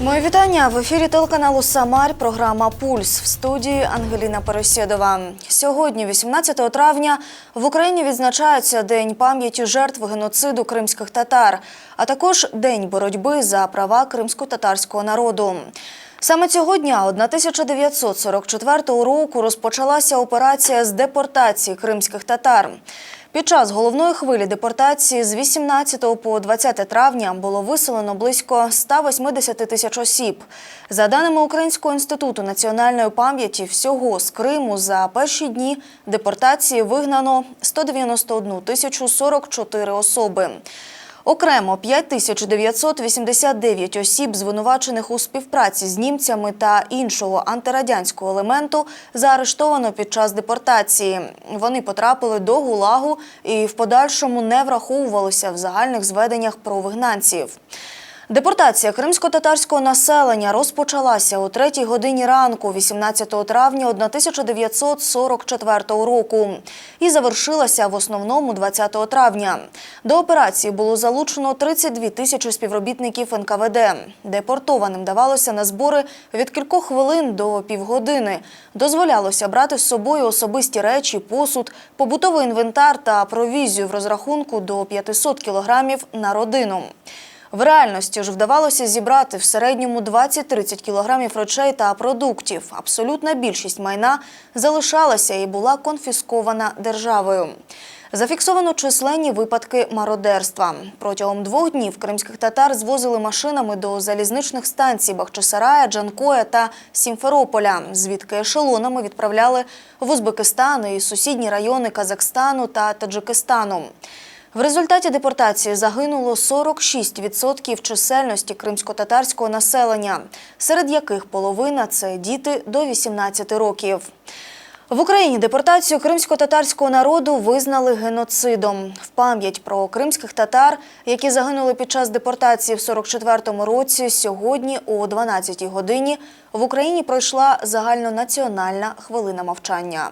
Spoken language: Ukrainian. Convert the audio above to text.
Мої вітання в ефірі телеканалу Самар. Програма Пульс в студії Ангеліна Пересєдова. Сьогодні, 18 травня, в Україні відзначається День пам'яті жертв геноциду кримських татар, а також День боротьби за права кримсько-татарського народу. Саме цього дня, 1944 року, розпочалася операція з депортації кримських татар. Під час головної хвилі депортації з 18 по 20 травня було виселено близько 180 тисяч осіб. За даними Українського інституту національної пам'яті, всього з Криму за перші дні депортації вигнано 191 тисячу 44 особи. Окремо 5989 осіб, звинувачених у співпраці з німцями та іншого антирадянського елементу, заарештовано під час депортації. Вони потрапили до ГУЛАГу і в подальшому не враховувалися в загальних зведеннях про вигнанців. Депортація кримсько-татарського населення розпочалася о 3 годині ранку, 18 травня 1944 року, і завершилася в основному 20 травня. До операції було залучено 32 тисячі співробітників НКВД. Депортованим давалося на збори від кількох хвилин до півгодини. Дозволялося брати з собою особисті речі, посуд, побутовий інвентар та провізію в розрахунку до 500 кілограмів на родину. В реальності ж вдавалося зібрати в середньому 20-30 кілограмів речей та продуктів. Абсолютна більшість майна залишалася і була конфіскована державою. Зафіксовано численні випадки мародерства. Протягом двох днів кримських татар звозили машинами до залізничних станцій Бахчисарая, Джанкоя та Сімферополя, звідки ешелонами відправляли в Узбекистан і сусідні райони Казахстану та Таджикистану. В результаті депортації загинуло 46% чисельності кримсько-татарського населення, серед яких половина це діти до 18 років. В Україні депортацію кримсько-татарського народу визнали геноцидом. В пам'ять про кримських татар, які загинули під час депортації в 44-му році, сьогодні о 12-й годині в Україні пройшла загальнонаціональна хвилина мовчання.